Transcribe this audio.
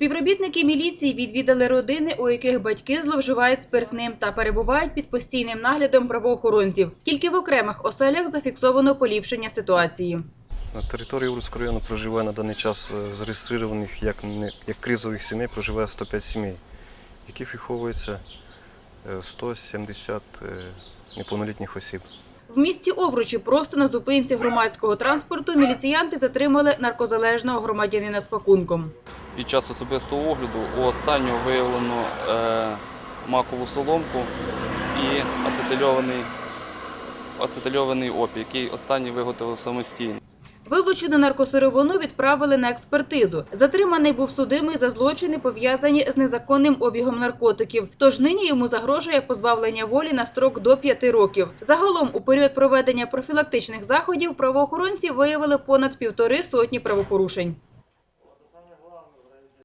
Співробітники міліції відвідали родини, у яких батьки зловживають спиртним та перебувають під постійним наглядом правоохоронців. Тільки в окремих оселях зафіксовано поліпшення ситуації. На території Урського району проживає на даний час е, зареєстрованих як, не- як кризових сімей проживає 105 сімей, яких виховується е, 170 е, неповнолітніх осіб. В місті Овручі просто на зупинці громадського транспорту міліціянти затримали наркозалежного громадянина з пакунком. Під час особистого огляду у останнього виявлено е, макову соломку і ацетильований, ацетильований опій, який останній виготовив самостійно. Вилучену наркосировину відправили на експертизу. Затриманий був судимий за злочини, пов'язані з незаконним обігом наркотиків. Тож нині йому загрожує позбавлення волі на строк до п'яти років. Загалом, у період проведення профілактичних заходів правоохоронці виявили понад півтори сотні правопорушень.